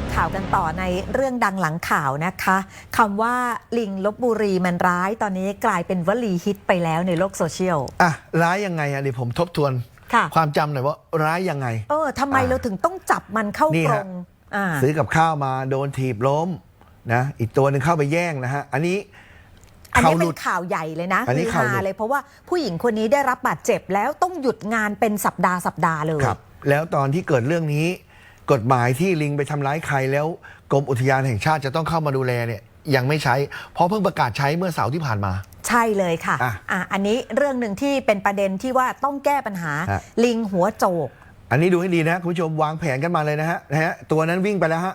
ามข่าวกันต่อในเรื่องดังหลังข่าวนะคะคำว่าลิงลบบุรีมันร้ายตอนนี้กลายเป็นวลีฮิตไปแล้วในโลกโซเชียลอะร้ายยังไงอะเดี๋ยวผมทบทวนค่ะความจำหน่อยว่าร้ายยังไง เออทำไมอ่าเราถึงต้องจับมันเข้านี่กรฮะงอ่าซื้อกับข้าวมาโดนถีบล้มนะอีกตัวหนึ่งเข้าไปแย่งนะฮะอันนี้อันเขานี้หเป็ลุนดข่าวใหญ่เลยนะอันนี้คือข่าวฮาหลุดเลยเพราะว่าผู้หญิงคนนี้ได้รับบาดเจ็บแล้วต้องหยุดงานเป็นสัปดาห์สัปดาห์เลยครับแล้วตอนที่เกิดเรื่องนี้ กฎหมายที่ลิงไปทำร้ายใครแล้วกรมอุทยานแห่งชาติจะต้องเข้ามาดูแลเนี่ยยังไม่ใช้ เพราะเพิ่งประกาศใช้เมื่อเสาร์ที่ผ่านมา ใช่เลยค่ะอะอะอันนี้เรื่องหนึ่งที่เป็นประเด็นที่ว่าต้องแก้ปัญหา ฮะ ลิงหัวโจก อันนี้ดูให้ดีนะคุณผู้ชมวางแผนกันมาเลยนะฮะนะฮะตัวนั้นวิ่งไปแล้วฮะ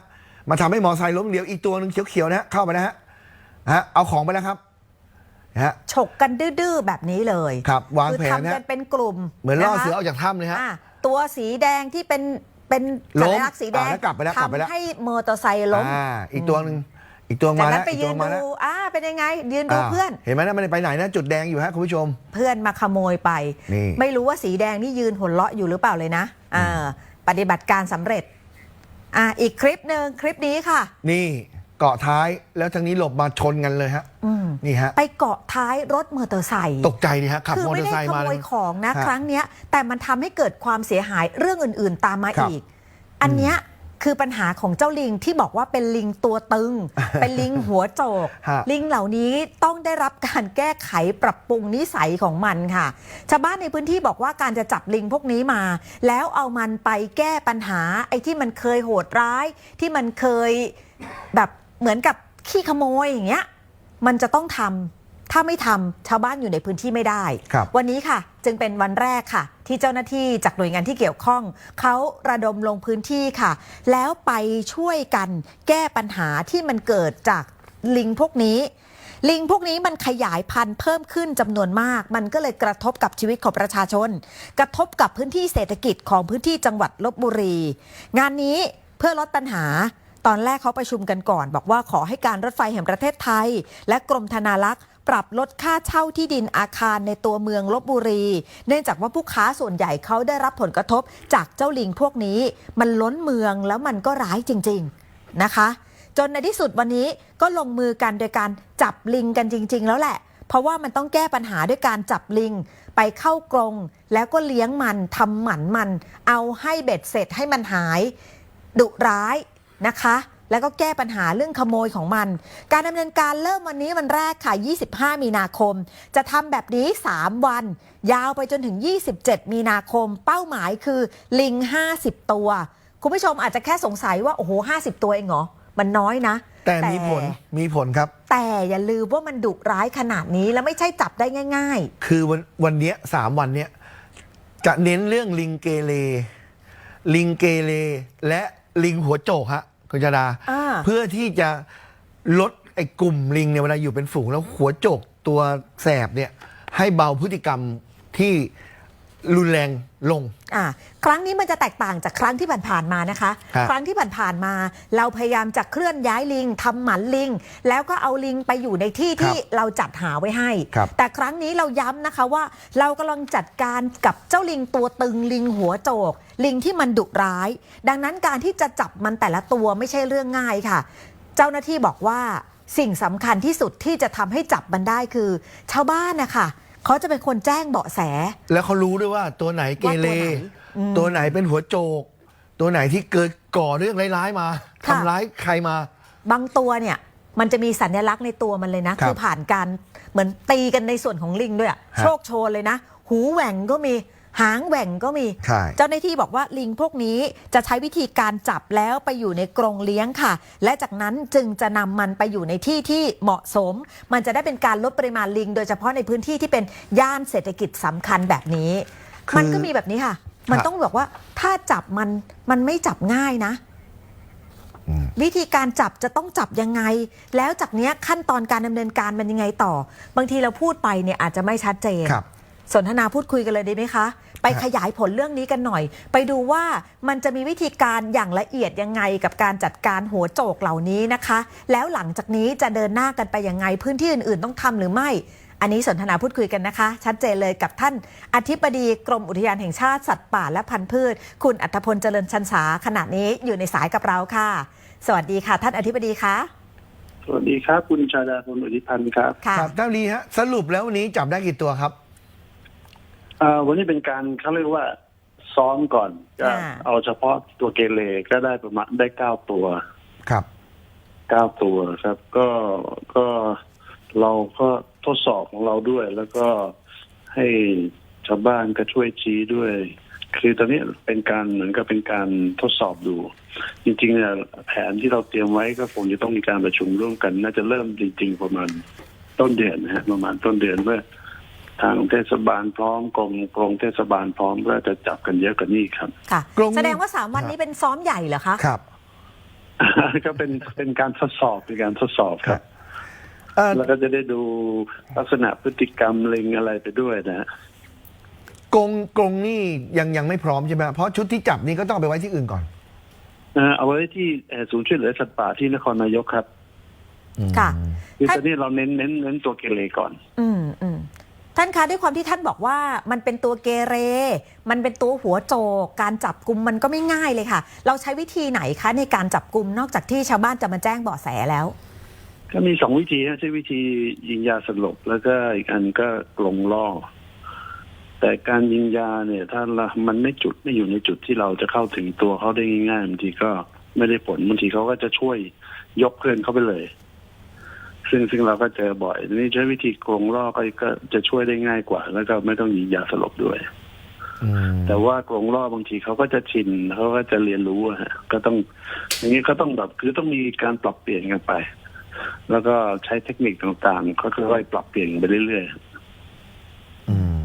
มาทำให้มอไซค์ล้มเดี๋ยวอีกตัวหนึ่งเขียวๆนะฮะเข้าไปนะฮะฮะเอาของไปแล้วครับนะฮะ ฉกกันดื้อๆแบบนี้เลยครับวางคือแผนทำฮะกันเป็นกลุ่มเหมือนล่อนะคะเสือออกจากถ้ำเลยฮะ อะตัวสีแดงที่เป็น เป็นล้สัมญลักษณ์สีแดงอะแล้วกลับไปแล้วกลับไปแล้ว ทำให้มอเตอร์ไซค์ล้มอ่าอีกตัวหนึ่งอีกตัวจากมานั้แล้นวไปอีกยืตัวนมาดูแล้วอ่าเป็นยังไง ยืนดูาเพื่อน เห็นไหมนะไม่ได้ไปไหนนะจุดแดงอยู่ฮะคุณผู้ชม เพื่อนมาขโมยไป นี่ ไม่รู้ว่าสีแดงนี่ยืนหัวเราะอยู่หรือเปล่าเลยนะอ่าปฏิบัติการสำเร็จ อ่าอีกคลิปหนึ่งคลิปนี้ค่ะ นี่ เกาะท้ายแล้วทางนี้หลบมาชนกันเลยฮะอืมนี่ฮะ ไปเกาะท้ายรถมอเตอร์ไซค์ตกใจดีฮะขับคือมอเตไม่อร์ได้ไซค์ขมาโมเลยยของนะฮะครั้งเนี้ย แต่มันทำให้เกิดความเสียหายเรื่องอื่น ๆ ตามมาครับอีก อันเนี้ยคือปัญหาของเจ้าลิงที่บอกว่าเป็นลิงตัวตึง เป็นลิงหัวโจก ฮะ ลิงเหล่านี้ต้องได้รับการแก้ไขปรับปรุงนิสัยของมันค่ะ ชาวบ้านในพื้นที่บอกว่าการจะจับลิงพวกนี้มา แล้วเอามันไปแก้ปัญหา ไอ้ที่มันเคยโหดร้าย ที่มันเคยแบบ เหมือนกับขี้ขโมยอย่างเงี้ยมันจะต้องทำถ้าไม่ทำชาวบ้านอยู่ในพื้นที่ไม่ได้ครับวันนี้ค่ะ จึงเป็นวันแรกค่ะ ที่เจ้าหน้าที่จากหน่วยงานที่เกี่ยวข้อง เขาระดมลงพื้นที่ค่ะ แล้วไปช่วยกันแก้ปัญหาที่มันเกิดจากลิงพวกนี้ ลิงพวกนี้มันขยายพันธุ์เพิ่มขึ้นจำนวนมาก มันก็เลยกระทบกับชีวิตของประชาชน กระทบกับพื้นที่เศรษฐกิจของพื้นที่จังหวัดลบบุรี งานนี้เพื่อลดปัญหา ตอนแรกเขาประชุมกันก่อน บอกว่าขอให้การรถไฟแห่งประเทศไทย และกรมธนารักษ์ปรับลดค่าเช่าที่ดินอาคารในตัวเมืองลบบุรี เนื่องจากว่าผู้ค้าส่วนใหญ่เขาได้รับผลกระทบจากเจ้าลิงพวกนี้ มันล้นเมืองแล้วมันก็ร้ายจริง ๆนะคะ จนในที่สุดวันนี้ก็ลงมือกันโดยการจับลิงกันจริง ๆ แล้วแหละ เพราะว่ามันต้องแก้ปัญหาด้วยการจับลิง ไปเข้ากรงแล้วก็เลี้ยงมันทำหมันมัน เอาให้เบ็ดเสร็จให้มันหาย ดุร้าย นะคะ แล้วก็แก้ปัญหาเรื่องขโมยของมัน การดำเนินการเริ่มวันนี้วันแรกค่ะ 25 มีนาคม จะทำแบบนี้ 3 วัน ยาวไปจนถึง 27 มีนาคม เป้าหมายคือลิง 50 ตัว คุณผู้ชมอาจจะแค่สงสัยว่า โอ้โห 50 ตัวเองเหรอ มันน้อยนะแต่มีผลมีผลครับ แต่อย่าลืมว่ามันดุร้ายขนาดนี้แล้วไม่ใช่จับได้ง่ายคือวันวันเนี้ยสามวันเนี้ยจะเน้นเรื่องลิงเกเรลิงเกเรและ ลิงหัวโจกฮะคุณจดา อ่า เพื่อที่จะลดไอ้กลุ่มลิงเนี่ยเวลาอยู่เป็นฝูงแล้วหัวโจกตัวแสบเนี่ยให้เบาพฤติกรรมที่ รุนแรงลง อ่าครั้งนี้มันจะแตกต่างจากครั้งที่ผ่านๆมานะคะ ครับ ครั้งที่ผ่านๆมา เราพยายามจะเคลื่อนย้ายลิงทำหมันลิง แล้วก็เอาลิงไปอยู่ในที่ที่เราจัดหาไว้ให้ ครับ แต่ครั้งนี้เราย้ำนะคะว่าเรากำลังจัดการกับเจ้าลิงตัวตึงลิงหัวโจก ลิงที่มันดุร้าย ดังนั้นการที่จะจับมันแต่ละตัวไม่ใช่เรื่องง่ายค่ะ เจ้าหน้าที่บอกว่าสิ่งสำคัญที่สุดที่จะทำให้จับมันได้คือ ชาวบ้านนะคะ เขาจะเป็นคนแจ้งเบาะแส แล้วเขารู้ด้วยว่าตัวไหนเกเรว่าตัวไหนอืมตัวไหนเป็นหัวโจก ตัวไหนที่เกิดก่อเรื่องร้ายๆมาค่ะ ทำร้ายใครมา บางตัวเนี่ยมันจะมีสัญลักษณ์ในตัวมันเลยนะครับคือผ่านการเหมือนตีกันในส่วนของลิงด้วยอะฮะ โชคโชนเลยนะ หูแหว่งก็มี หางแหว่งก็มี ใช่ เจ้าหน้าที่บอกว่าลิงพวกนี้จะใช้วิธีการจับแล้วไปอยู่ในกรงเลี้ยงค่ะ และจากนั้นจึงจะนำมันไปอยู่ในที่ที่เหมาะสม มันจะได้เป็นการลดปริมาณลิง โดยเฉพาะในพื้นที่ที่เป็นย่านเศรษฐกิจสำคัญแบบนี้ คือมันก็มีแบบนี้ค่ะ มันครับ ต้องบอกว่าถ้าจับมันมันไม่จับง่ายนะ อืม วิธีการจับจะต้องจับยังไง แล้วจากเนี้ยขั้นตอนการดำเนินการมันยังไงต่อ บางทีเราพูดไปเนี่ยอาจจะไม่ชัดเจน ครับ สนทนาพูดคุยกันเลยดีไหมคะ ไปครับขยายผลเรื่องนี้กันหน่อย ไปดูว่ามันจะมีวิธีการอย่างละเอียดยังไงกับการจัดการหัวโจกเหล่านี้นะคะ แล้วหลังจากนี้จะเดินหน้ากันไปยังไงพื้นที่อื่น ๆ ต้องทำหรือไม่ อันนี้สนทนาพูดคุยกันนะคะ ชัดเจนเลยกับท่านอธิบดีกรมอุทยานแห่งชาติสัตว์ป่าและพันธุ์พืช คุณอัธพลเจริญชันษาขณะนี้อยู่ในสายกับเราค่ะ สวัสดีค่ะ ท่านอธิบดีคะสวัสดีครับคุณชาดาคุณอธิพันธ์ครับค่ะครับท่านลีฮะสรุปแล้ววันนี้จับได้กี่ตัวครับอ่า วันนี้เป็นการเขาเรียกว่าซ้อมก่อนก็อ่าเอาเฉพาะตัวเกเรก็ได้ประมาณได้เก้าตัวครับเก้าตัวครับ ก็ก็เราก็ทดสอบของเราด้วย แล้วก็ให้ชาวบ้านก็ช่วยชี้ด้วย คือตอนนี้เป็นการเหมือนกับเป็นการทดสอบดู จริงๆเนี่ยแผนที่เราเตรียมไว้ก็คงจะต้องมีการประชุมร่วมกัน น่าจะเริ่มจริง ๆ ประมาณต้นเดือนนะฮะประมาณต้นเดือนเมื่อ ทางเทศบาลพร้อมกรมกรมเทศบาลพร้อมก็จะจับกันเยอะกว่านี้ครับ ค่ะ กรงแสดงว่า3วันนี้เป็นซ้อมใหญ่เหรอคะ ครับก็เป็นเป็นการทดสอบเป็นการทดสอบครับเอ่อแล้วก็จะได้ดูลักษณะพฤติกรรมเล็งอะไรไปด้วยนะฮะกรงกรงนี่ยังยังไม่พร้อมใช่ไหมเพราะชุดที่จับนี่ก็ต้องเอาไปไว้ที่อื่นก่อนเอ่อเอาไว้ที่เอ่อศูนย์ช่วยเหลือสัตว์ป่าที่นครนายกครับค่ะ คือท่านตอนนี้เราเน้นเน้นเน้นตัวเกเรก่อน อืมอืมท่านคะด้วยความที่ท่านบอกว่ามันเป็นตัวเกเร มันเป็นตัวหัวโจก การจับกลุ่มมันก็ไม่ง่ายเลยค่ะ เราใช้วิธีไหนคะในการจับกลุ่มนอกจากที่ชาวบ้านจะมาแจ้งเบาะแสแล้ว ก็มีสองวิธีฮะใช้วิธียิงยาสลบแล้วก็อีกอันก็กลงล่อ แต่การยิงยาเนี่ย ถ้ามันไม่จุดไม่อยู่ในจุดที่เราจะเข้าถึงตัวเขาได้ง่ายๆบางทีก็ไม่ได้ผลบางทีเขาก็จะช่วยยกเพื่อนเข้าไปเลย ซึ่งซึ่งเราก็เจอบ่อยทีนี่ใช้วิธีกลงล่อก็ก็จะช่วยได้ง่ายกว่า แล้วก็ไม่ต้องยิงยาสลบด้วยอืมแต่ว่ากรงล่อบางทีเขาก็จะชินเขาก็จะเรียนรู้อะฮะก็ต้อง อย่างนี้ก็ต้องแบบคือต้องมีการปรับเปลี่ยนกันไป แล้วก็ใช้เทคนิคต่างๆค่อยๆปรับเปลี่ยนไปเรื่อยอืม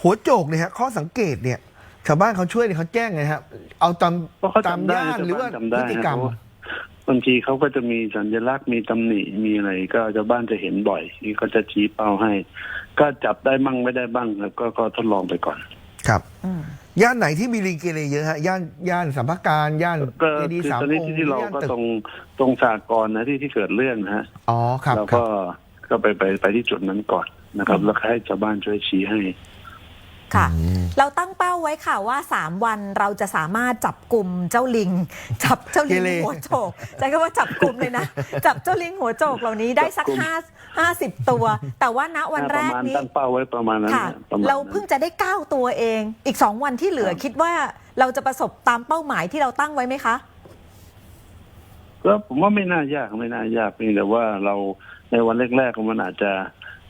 หัวโจกเนี่ยฮะข้อสังเกตเนี่ยชาวบ้านเขาช่วยเนี่ยเขาแจ้งไงครับเอาตามๆเพราะเขาตามจำได้ย่านหรือว่าจำพได้ฤติฮะกรรมเพราะว่า บางทีเขาก็จะมีสัญลักษณ์มีตำหนิมีอะไร ก็ชาวบ้านจะเห็นบ่อย นี่ก็จะชี้เป้าให้ ก็จับได้บ้างไม่ได้บ้างครับก็ก็ทดลองไปก่อน ครับอืมย่านไหนที่มีลิงเกเรเยอะฮะย่านย่านสัมภาการย่านก็เจดีคือย์สามตอนอนี้งค์ที่เราย่านก็ตึกตรงตรงสากรณ์นะที่ที่เกิดเรื่องนะฮะอ๋อครับเราครัก็บก็ไปไปไปที่จุดนั้นก่อนนะครับ แล้วก็ให้ชาวบ้านช่วยชี้ให้ ค่ะอืมเราตั้งเป้าไว้ค่ะว่า 3 วันเราจะสามารถจับกลุ่มเจ้าลิง จับเจ้าลิงเกเรหัวโจกใช้คำว่าจับกลุ่มเลยนะ จับเจ้าลิงหัวโจกเหล่านี้ได้สักจับกลุ่มห้าห้าสิบตัว แต่ว่าณวันแรประกมาณนี้ตั้งเป้าไว้ประมาณนั้นค่ะนะประมาณเรานั้นเพิ่งจะได้ 9 ตัวเอง อีก 2 วันที่เหลือครับคิดว่าเราจะประสบตามเป้าหมายที่เราตั้งไว้ไหมคะก็ผมว่าไม่น่ายากไม่น่ายากเพียงแต่ว่าเราในวันแรกๆมันอาจจะ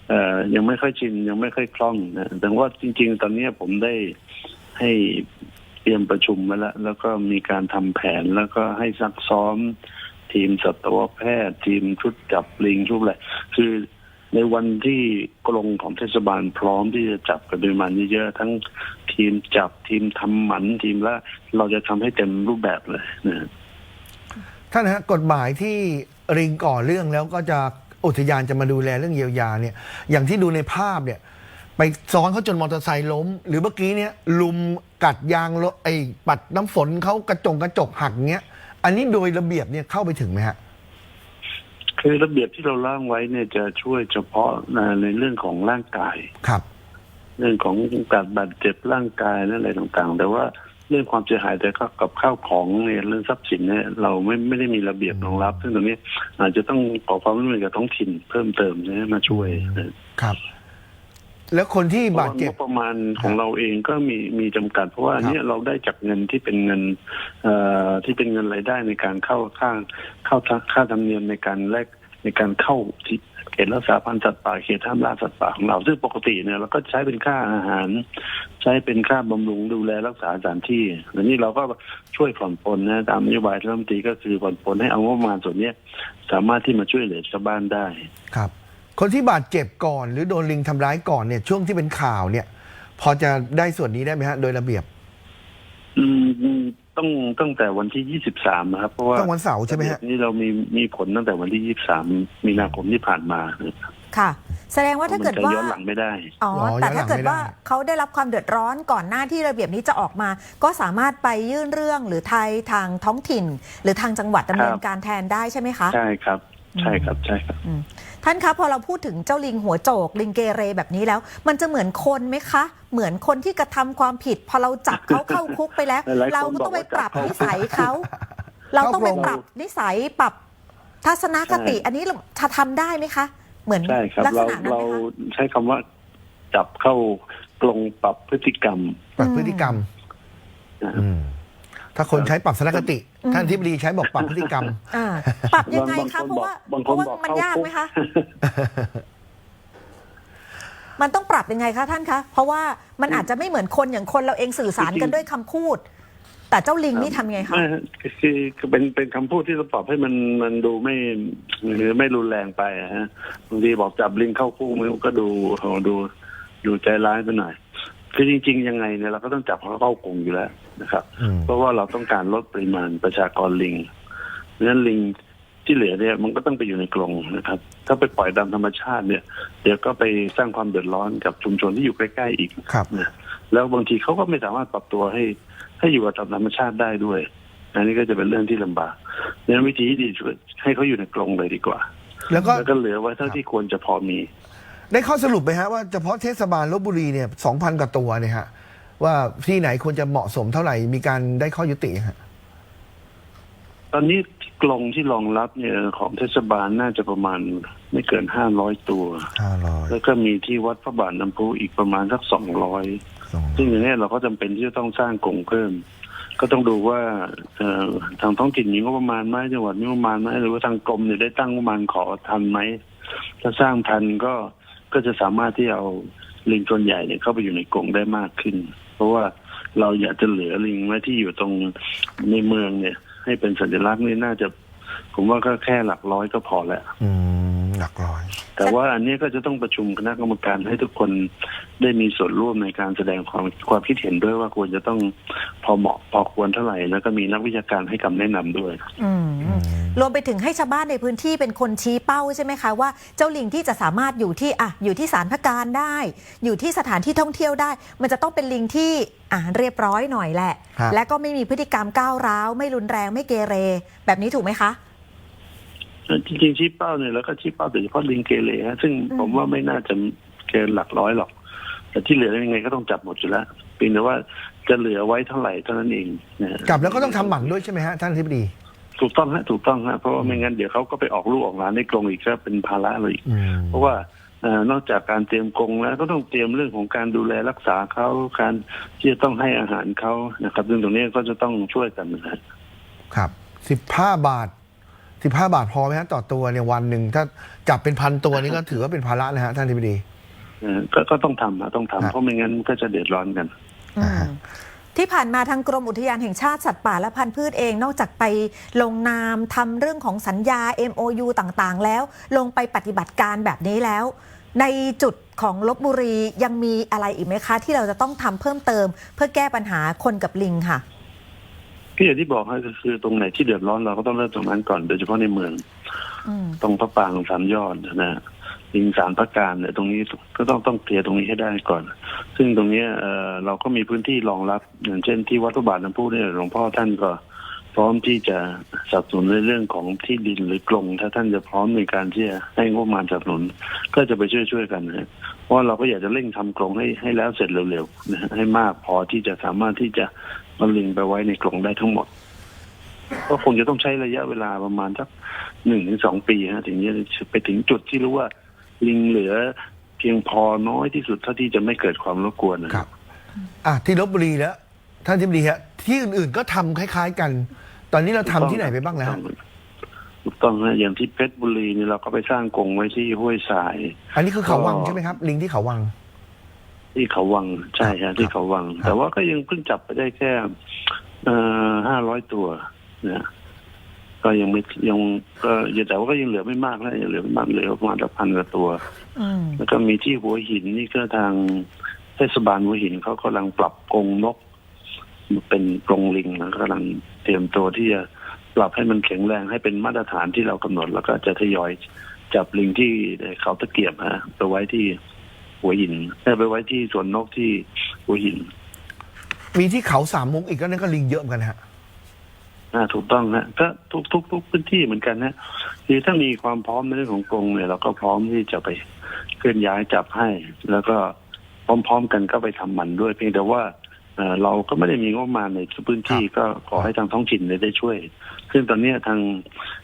เอ่อยังไม่ค่อยชินยังไม่ค่อยคล่องนะแต่ว่าจริง ๆ ตอนนี้ผมได้ให้เตรียมประชุมมาแล้ว แล้วก็มีการทำแผนแล้วก็ให้ซักซ้อม ทีมสัตวแพทย์ ทีมชุดจับลิงชุดอะไรคือในวันที่กรงของเทศบาลพร้อมที่จะจับกันปริมาณเยอะๆทั้งทีมจับทีมทำหมันทีมละเราจะทำให้เต็มรูปแบบเลยนะท่านฮะกฎหมายที่ริงก่อเรื่องแล้วก็จะ อุทยานจะมาดูแลเรื่องเยียวยาเนี่ยอย่างที่ดูในภาพเนี่ยไปซ้อนเขาจนมอเตอร์ไซค์ล้ม หรือเมื่อกี้เนี่ยลุมกัดยางรถไอ้ปัดน้ำฝนเขากระจงกระจกหักเงี้ย อันนี้โดยระเบียบเนี่ยเข้าไปถึงไหมฮะคือระเบียบที่เราร่างไว้เนี่ยจะช่วยเฉพาะในเรื่องของร่างกายครับ เรื่องของการบาดเจ็บร่างกายและอะไรต่างๆ แต่ว่า เรื่องความเสียหายแต่กับข้าวของเนี่ยเรื่องทรัพย์สินเนี่ยเราไม่ไม่ได้มีระเบียบรองรับ ซึ่งตรงนี้อาจจะต้องขอความร่วมมือกับท้องถิ่นเพิ่มเติมนะมาช่วยนะครับ แล้วคนที่เพราะบาดว่าเจ็งบบประมาณของเราเองก็มีมีจำกัด เพราะว่าครับเนี่ยเราได้จากเงินที่เป็นเงินเอ่อที่เป็นเงินรายได้ในการเข้าค่าเข้าค่าธรรมเนียมในการแลกในการเข้าที่ เขตรักษาพันธุ์สัตว์ป่าเขตห้ามล่าสัตว์ป่าของเราซึ่งปกติเนี่ยเราก็ใช้เป็นค่าอาหาร ใช้เป็นค่าบำรุงดูแลรักษาสถานที่และนี่เราก็ช่วยผ่อนปลนนะตามนโยบายรัฐมนตรีก็คือผ่อนปลนให้เอางบประมาณส่วนเนี้ยสามารถที่มาช่วยเหลือชาวบ้านได้ครับ คนที่บาดเจ็บก่อน หรือโดนลิงทำร้ายก่อนเนี่ย ช่วงที่เป็นข่าวเนี่ย พอจะได้ส่วนนี้ได้ไหมฮะโดยระเบียบ อืม ต้องตั้งแต่วันที่ยี่สิบสามนะครับ เพราะว่าต้องวันเสาร์ใช่ไหมฮะนี่เรามีมีผลตั้งแต่วันที่ยี่สามมีนาคมที่ผ่านมาค่ะ แสดงว่าถ้าเกิดมันจะว่าย้อนหลังไม่ได้อ๋ออ๋อแต่ย้อนหลัถ้างเกิดไม่ได้ว่าเขาได้รับความเดือดร้อนก่อนหน้าที่ระเบียบนี้จะออกมา ก็สามารถไปยื่นเรื่องหรือไทยทางท้องถิ่น หรือทางจังหวัดดำเนินการแทนได้ใช่ไหมคะ ใช่ครับ ใช่ครับใช่ครับอืม ท่านคะพอเราพูดถึงเจ้าลิงหัวโจก ลิงเกเรแบบนี้แล้ว มันจะเหมือนคนไหมคะ เหมือนคนที่กระทำความผิด พอเราจับเขาเข้าคุกไปแล้วหลายๆคนเราก็ต้องไปปรับบอกว่าจับเขานิสัยเขาเราต้องไปเข้ากรงปรับนิสัยปรับทัศนคติใช่อันนี้เราจะทำได้ไหมคะ เหมือนใช่ครับลักษเราณะนั้นเราไหมคะใช้คำว่าจับเข้ากรงปรับพฤติกรรม ปรับพฤติกรรมนะอืมถ้าคนใช้ปรับสนคติอืม ท่านทิบดีใช้บอกปรับพฤติกรรม อ่าปรับยังไงบางคะคนเพราะว่าบางเพคนราะว่าบอกมันเข้ายากคุก ไหมคะ มันต้องปรับยังไงคะท่านคะเพราะว่ามันอาจจะไม่เหมือนคนอย่างคนเราเองสื่อสารกันด้วยคำพูด แต่เจ้าลิงนี่ทำยังไงคะไม่ฮะคือคือเป็นเป็นคำพูดที่เราปรับให้มันมันดูไม่หรือไม่รุนแรงไปอะฮะบางทีบอกจับลิงเข้าคุกมันก็ดูโหดูดูใจร้ายไปหน่อย คือจริง ๆ ยังไงเนี่ยเราก็ต้องจับเขาเข้ากรงอยู่แล้วนะครับอืมเพราะว่าเราต้องการลดปริมาณประชากรลิงเพราะฉะนั้นลิงที่เหลือเนี่ยมันก็ต้องไปอยู่ในกรงนะครับ ถ้าไปปล่อยตามธรรมชาติเนี่ย เดี๋ยวก็ไปสร้างความเดือดร้อนกับชุมชนที่อยู่ใกล้ๆอีกครับนะแล้วบางทีเขาก็ไม่สามารถปรับตัวให้ ให้อยู่กับธรรมชาติได้ด้วย อันนี้ก็จะเป็นเรื่องที่ลำบากดังนั้นวิธีที่ดีช่วยให้เขาอยู่ในกรงเลยดีกว่า แล้วก็แล้วก็เหลือไว้เท่าที่ควรจะพอมี ได้ข้อสรุปไหมฮะว่าเฉพาะเทศบาลลบบุรีเนี่ยสองพันกว่าตัวเนี่ยฮะว่าที่ไหนควรจะเหมาะสมเท่าไหร่มีการได้ข้อยุติฮะตอนนี้กรงที่รองรับเนี่ยของเทศบาลน่าจะประมาณไม่เกินห้าร้อยตัว ห้าร้อยแล้วก็มีที่วัดพระบาทน้ำพุอีกประมาณสักสองร้อยสองซึ่งอย่างนี้เราก็จำเป็นที่จะต้องสร้างกรงเพิ่ม ก็ต้องดูว่าเอ่อทางท้องถิ่นมีงบประมาณไหมจังหวัดมีงบประมาณไหมหรือว่าทางกรมเนี่ยได้ตั้งงบประมาณขอทันไหมถ้าสร้างทันก็ ก็จะสามารถที่เอาลิงตัวใหญ่เนี่ยเข้าไปอยู่ในกรงได้มากขึ้น เพราะว่าเราอยากจะเหลือลิงไว้ที่อยู่ตรงในเมืองเนี่ย ให้เป็นสัญลักษณ์นี่น่าจะ ผมว่าก็แค่หลักร้อยก็พอแล้วอืมหลักร้อย แต่ว่าอันนี้ก็จะต้องประชุมคณะกรรมการให้ทุกคนได้มีส่วนร่วมในการแสดงความความคิดเห็นด้วยว่าควรจะต้องพอเหมาะพอควรเท่าไหร่ แล้วก็มีนักวิชาการให้คำแนะนำด้วยอืมรวมไปถึงให้ชาวบ้านในพื้นที่เป็นคนชี้เป้าใช่ไหมคะว่าเจ้าลิงที่จะสามารถอยู่ที่อะอยู่ที่สารพระการได้ อยู่ที่สถานที่ท่องเที่ยวได้ มันจะต้องเป็นลิงที่อะเรียบร้อยหน่อยแหละครับและก็ไม่มีพฤติกรรมก้าวร้าว ไม่รุนแรงไม่เกเร แบบนี้ถูกไหมคะ จริงๆชี้เป้าเนี่ยแล้วก็ชี้เป้าโดยเฉพาะลิงเกเรฮะซึ่งอืมผมว่าไม่น่าจะเกินหลักร้อยหรอก แต่ที่เหลือยังไงก็ต้องจับหมดอยู่แล้วเพียงแต่ว่าจะเหลือไว้เท่าไหร่เท่านั้นเองนะฮะกลับแล้วก็ต้องทำหมันด้วยใช่ไหมฮะท่านทิบดีถูกต้องฮะถูกต้องฮะเพราะว่าไม่งั้นเดี๋ยวเขาก็ไปออกลูกออกหลานในกรงอีกก็เป็นภาระเราอีก อืมเพราะว่าเอ่อนอกจากการเตรียมกรงแล้วก็ต้องเตรียมเรื่องของการดูแลรักษาเขาการที่จะต้องให้อาหารเขานะครับซึ่งตรงนี้ก็จะต้องช่วยกันนะครับครับสิบห้าบาท สิบห้าบาทพอไหมฮะต่อตัวเนี่ยวันหนึ่งถ้าจับเป็นพันตัวนี่ก็ถือว่าเป็นภาระนะฮะท่านทิบดี เอ่อก็ก็ต้องทำฮะต้องครับทำเพราะไม่งั้นก็จะเดือดร้อนกัน อืมที่ผ่านมาทางกรมอุทยานแห่งชาติสัตว์ป่าและพันธุ์พืชเองนอกจากไปลงนามทำเรื่องของสัญญา MOU ต่างๆ แล้ว ลงไปปฏิบัติการแบบนี้แล้ว ในจุดของลบบุรียังมีอะไรอีกไหมคะ ที่เราจะต้องทำเพิ่มเติม เพื่อแก้ปัญหาคนกับลิงค่ะ ที่อย่างที่บอกฮะก็คือตรงไหนที่เดือดร้อนเราก็ต้องเริ่มตรงนั้นก่อนโดยเฉพาะในเมืองอืมตรงพระปรางสามยอดนะฮะลิงสารพระการเนี่ยตรงนี้ก็ต้องต้องเคลียร์ตรงนี้ให้ได้ก่อน ซึ่งตรงเนี้ยเอ่อเราก็มีพื้นที่รองรับอย่างเช่นที่วัดพระบาทน้ำพุเนี่ยหลวงพ่อท่านก็ พร้อมที่จะสนับสนุนในเรื่องของที่ดินหรือกรงถ้าท่านจะพร้อมในการที่จะให้งบประมาณสนับสนุน ก็จะไปช่วยช่วยๆกันนะเพราะเราก็อยากจะเร่งทำกรงให้ให้แล้วเสร็จเร็วๆนะฮะให้มากพอที่จะสามารถที่จะเอาลิงไปไว้ในกรงได้ทั้งหมด ก็คงจะต้องใช้ระยะเวลาประมาณสักหนึ่งถึงสองปีฮะถึงจะไปถึงจุดที่รู้ว่าลิงเหลือเพียงพอน้อยที่สุดเท่าที่จะไม่เกิดความรบกวนนะครับ อะที่ลบบุรีแล้วท่านทิบดีฮะที่อื่นๆก็ทำคล้าย ๆ กัน ตอนนี้เราทำที่ไหนไปบ้างแล้ว ถูกต้องฮะอย่างที่เพชรบุรีนี่เราก็ไปสร้างกรงไว้ที่ห้วยทราย อันนี้คือเขาวังก็ใช่ไหมครับ ลิงที่เขาวัง ที่เขาวังใช่ฮะที่เขาวังครับแต่ว่าก็ยังเพิ่งจับไปได้แค่ห้าร้อยตัวนะก็ยังไม่ยังก็ยังแต่ว่าก็ยังเหลือไม่มากนะยังเหลือไม่มากเหลือประมาณสักพันกว่าตัว อืม แล้วก็มีที่หัวหินนี่ก็ทางเทศบาลหัวหินเขากำลังปรับกรงนก เป็นกรงลิงแล้วกำลังเตรียมตัวที่จะปรับให้มันแข็งแรงให้เป็นมาตรฐานที่เรากำหนด แล้วก็จะทยอยจับลิงที่เขาตะเกียบฮะไปไว้ที่หัวหินเอ้ยไปไว้ที่สวนนกที่หัวหิน มีที่เขาสามมุกอีกก็นั่นก็ลิงเยอะเหมือนกันฮะอ่าถูกต้องฮะก็ทุกทุกทุกพื้นที่เหมือนกันนะคือถ้ามีความพร้อมในเรื่องของกรงเนี่ยเราก็พร้อมที่จะไปเคลื่อนย้ายจับให้ แล้วก็พร้อมๆกันก็ไปทำหมันด้วย เพียงแต่ว่า เอ่อเราก็ไม่ได้มีงบประมาณในพื้นที่ก็ขอให้ทางท้องถิ่นเนี่ยได้ช่วย ซึ่งตอนเนี้ยทาง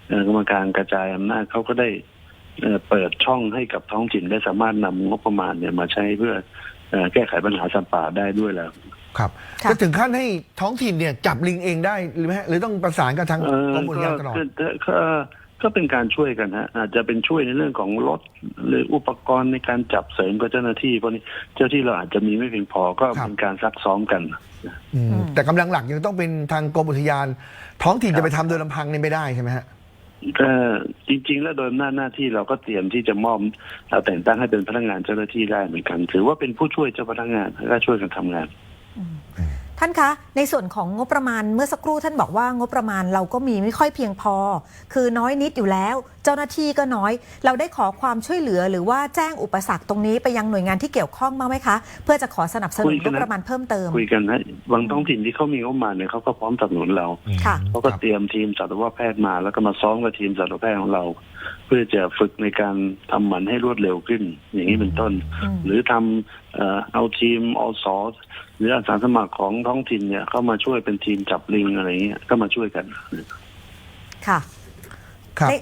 เอ่อกรรมการกระจายอำนาจเขาก็ได้เอ่อเปิดช่องให้กับท้องถิ่นได้สามารถนำงบประมาณเนี่ยมาใช้เพื่อเอ่อแก้ไขปัญหาสัตว์ป่าได้ด้วยแล้วครับค่ะจะถึงขั้นให้ท้องถิ่นเนี่ยจับลิงเองได้หรือไม่ฮะหรือต้องประสานกับทางเอกรอมอุทก็ยานตลอด ก็ก็ก็เป็นการช่วยกันฮะอาจจะเป็นช่วยในเรื่องของรถหรืออุปกรณ์ในการจับเสริมกับเจ้าหน้าที่เพราะนี้เจ้าที่เราอาจจะมีไม่เพียงพอก็ครับเป็นการซักซ้อมกันอืมอืมแต่กำลังหลักยังต้องเป็นทางกรมอุทยาน ท้องถิ่นครับจะไปทำโดยลำพังเนี่ยไม่ได้ใช่ไหมฮะก็จริง ๆ แล้วโดยอำนาจหน้าที่เราก็เตรียมที่จะมอบเราแต่งตั้งให้เป็นพนักงานเจ้าหน้าที่ได้เหมือนกัน ถือว่าเป็นผู้ช่วยเจ้าพนักงานแล้วก็ช่วยกันทำงาน ท่านคะ ในส่วนของงบประมาณเมื่อสักครู่ท่านบอกว่างบประมาณเราก็มีไม่ค่อยเพียงพอ คือน้อยนิดอยู่แล้ว เจ้าหน้าที่ก็น้อย เราได้ขอความช่วยเหลือหรือว่าแจ้งอุปสรรคตรงนี้ไปยังหน่วยงานที่เกี่ยวข้องบ้างไหมคะ เพื่อจะขอสนับสนุคุนยกังนบนะประมาณเพิ่มเติมคุยกันนะบางท้องถิ่นที่เขามีงบประมาณเนี่ยเขาก็พร้อมสนับสนุนเราค่ะเขาก็เตรียมทีมสัตวแพทย์มาแล้วก็มาซ้อมกับทีมสัตวแพทย์ของเรา เพื่อจะฝึกในการทำหมันให้รวดเร็วขึ้น อย่างนี้เป็นต้นอืมหรือทำเอ่อเอาทีมอส หรืออาสาสมัครของท้องถิ่นเนี่ยเข้ามาช่วยเป็นทีมจับลิงอะไรเงี้ยก็มาช่วยกัน ค่ะครับใน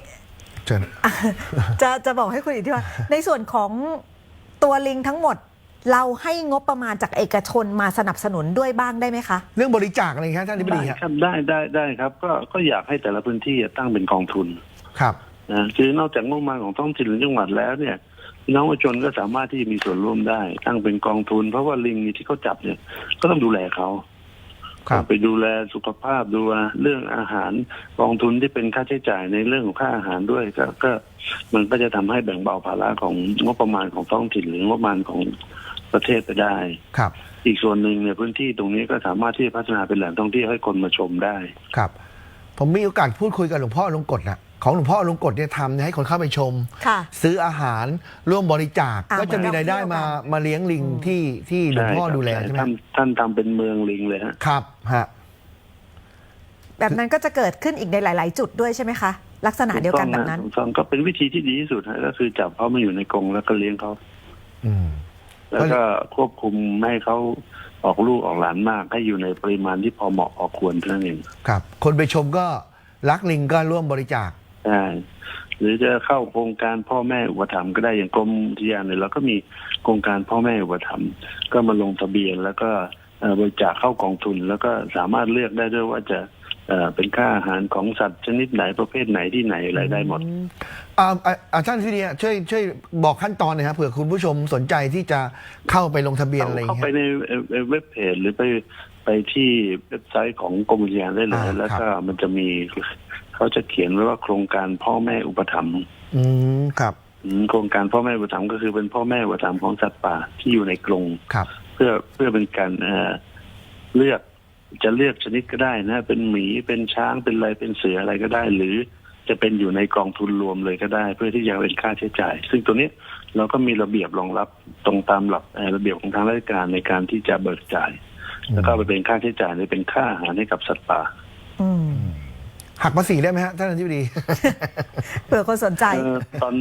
เชิญจะจะบอกให้คุณอิทธิวัฒน์ในส่วนของตัวลิงทั้งหมดเราให้งบประมาณจากเอกชนมาสนับสนุนด้วยบ้างได้ไหมคะ เรื่องบริจาคอะไรครับท่านธิบดีได้ฮะครับได้ได้ได้ครับ ก็ก็อยากให้แต่ละพื้นที่ตั้งเป็นกองทุนครับนะคือนอกจากงบประมาณของท้องถิ่นหรือจังหวัดแล้วเนี่ย พี่น้องประชาชนก็สามารถที่จะมีส่วนร่วมได้ตั้งเป็นกองทุน เพราะว่าลิงนี่ที่เขาจับเนี่ย ก็ต้องดูแลเขาครับไปดูแลสุขภาพดูแลเรื่องอาหารกองทุนที่เป็นค่าใช้จ่ายในเรื่องของค่าอาหารด้วยก็ก็มันก็จะทำให้แบ่งเบาภาระของงบประมาณของท้องถิ่นหรืองบประมาณของประเทศไปได้ครับ อีกส่วนหนึ่งเนี่ยพื้นที่ตรงนี้ก็สามารถที่จะพัฒนาเป็นแหล่งท่องเที่ยวให้คนมาชมได้ครับ ผมมีโอกาสพูดคุยกับหลวงพ่อลงกฎนะ ของหลวงพ่อลงกฎเนี่ยทำเนี่ยให้คนเข้าไปชม ค่ะซื้ออาหารร่วมบริจาคอ่าก็จะมีรายได้มาเหมือนเราเที่ยวกัน มาเลี้ยงลิงอืมที่ที่หลวงพ่อใช่ครับดูแลช่ใช่ไหมท่านท่านทำเป็นเมืองลิงเลยฮะ ครับฮะ แบบนั้นก็จะเกิดขึ้นอีกในหลาย ๆ จุดด้วยใช่ไหมคะ ลักษณะเดียวกันแบบนั้น ถูกต้องก็เป็นวิธีที่ดีที่สุดฮะก็คือจับเขามาอยู่ในกรงแล้วก็เลี้ยงเขาอืม แล้วก็ควบคุมไม่ให้เขาออกลูกออกหลานมาก ให้อยู่ในปริมาณที่พอเหมาะพอควรเท่านั้นเอง ครับ คนไปชมก็รักลิงก็ร่วมบริจาคใช่ หรือจะเข้าโครงการพ่อแม่อุปถัมภ์ก็ได้อย่างกรมอุทยานเนี่ยเราก็มีโครงการพ่อแม่อุปถัมภ์ก็มาลงทะเบียนแล้วก็เอ่อบริจาคเข้ากองทุน แล้วก็สามารถเลือกได้ด้วยว่าจะเอ่อเป็นค่าอาหารของสัตว์ชนิดไหนประเภทไหนที่ไหนอะไรได้หมดอ่าอ่าอ่าท่านที่ดีช่วยช่วยบอกขั้นตอนหน่อยครับเผื่อคุณผู้ชมสนใจที่จะเข้าไปลงทะเบียนอะไรอย่างเข้าเงี้ไปยในเอ่อเอ่อเว็บเพจหรือไปไปที่เว็บไซต์ของกรมอุทยานได้เลยอ่าแล้วครับก็มันจะมี เขาจะเขียนไว้ว่าโครงการพ่อแม่อุปถัมภ์อืมครับอืมโครงการพ่อแม่อุปถัมภ์ก็คือเป็นพ่อแม่อุปถัมภ์ของสัตว์ป่าที่อยู่ในกรงครับ เพื่อเพื่อเป็นการเอ่อเลือกจะเลือกชนิดก็ได้นะ เป็นหมีเป็นช้างเป็นอะไรเป็นเสืออะไรก็ได้ หรือจะเป็นอยู่ในกองทุนรวมเลยก็ได้ เพื่อที่จะเป็นค่าใช้จ่าย ซึ่งตัวนี้เราก็มีระเบียบรองรับตรงตามหลักเอ่อระเบียบของทางราชการในการที่จะเบิกจ่าย แล้วก็ไปเป็นค่าใช้จ่ายในเป็นค่าอาหารให้กับสัตว์ป่าอืม หักภาษีได้ไหมฮะท่านที่ดี เผื่อคนสนใจ เอ่อตอน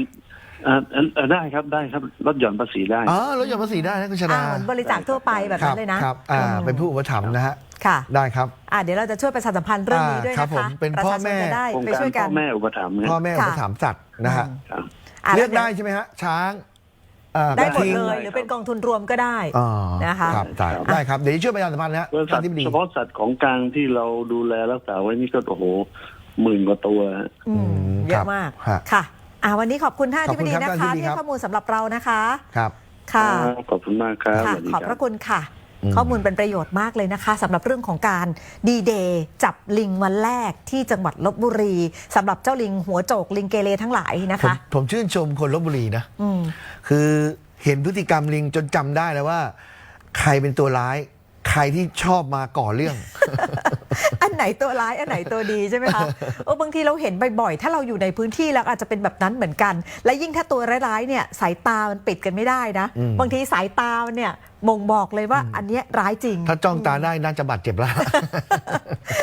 เอ่อเอ่อเอ่อได้ครับได้ครับลดหย่อนภาษีได้ อ๋อลดหย่อนภาษีได้นะคุณชอ่านาเหมือนบริจาคทั่วไปแบบครันั้นเลยนะครับอ่าอืมเป็นผู้อุปถัมภ์นะฮะค่ะได้ครับ อ่าเดี๋ยวเราจะช่วยประชาสัมพันธ์เรื่องนี้ด้วยอ่าครันะบผมคะเป็นประพ่อชาชแม่นจะได้โครงไปการช่วยกัพ่น อแม่อุปถัมภ์เนี่ยพ่อแม่อุปถัมภ์สัตว์นะฮะ ครับอ่าเลือกแล้วได้ใช่ไหมฮะช้าง อ่าได้หมกระดทิงเลยหรือเป็นกองทุนรวมก็ได้อ๋อนะคะครับได้ได้ครับ เดี๋ยวจะช่วยประชาสัมพันธ์นะฮะเออสัท่าตนว์ที่ดี เฉพาะสัตว์ของกลางที่เราดูแลรักษาไว้นี่ก็โอ้โหหมื่นกว่าตัวฮะ อืมอืมเยครัอะบมากฮะค่ะอ่าวันนี้ขอบคุณท่านขอที่บคุดีณครับนะท่านคะอธิบดีที่ครับให้ข้อมูลสำหรับเรานะคะ ครับ ค่ะครับขอบคุณมากครับค่ะ สวัสดีขอบคพรับ ระคุณค่ะอืม ข้อมูลเป็นประโยชน์มากเลยนะคะสำหรับเรื่องของการดีเดย์จับลิงวันแรกที่จังหวัดลบบุรีสำหรับเจ้าลิงหัวโจกลิงเกเรทั้งหลายนะผมคะ ผมชื่นชมคนลบบุรีนะ อืม คือเห็นพฤติกรรมลิงจนจำได้แล้วว่า ใครเป็นตัวร้าย ใครที่ชอบมาก่อเรื่อง อันไหนตัวร้าย อันไหนตัวดีใช่ไหมคะ โอ้บางทีเราเห็นบ่อยๆ ถ้าเราอยู่ในพื้นที่แล้วอาจจะเป็นแบบนั้นเหมือนกัน และยิ่งถ้าตัวร้ายๆเนี่ยสายตามันปิดกันไม่ได้นะอืมบางทีสายตาเนี่ย บ่งบอกเลยว่าอันเนี้ยร้ายจริง ถ้าจ้องตาได้น่าจะบาดเจ็บแล้ว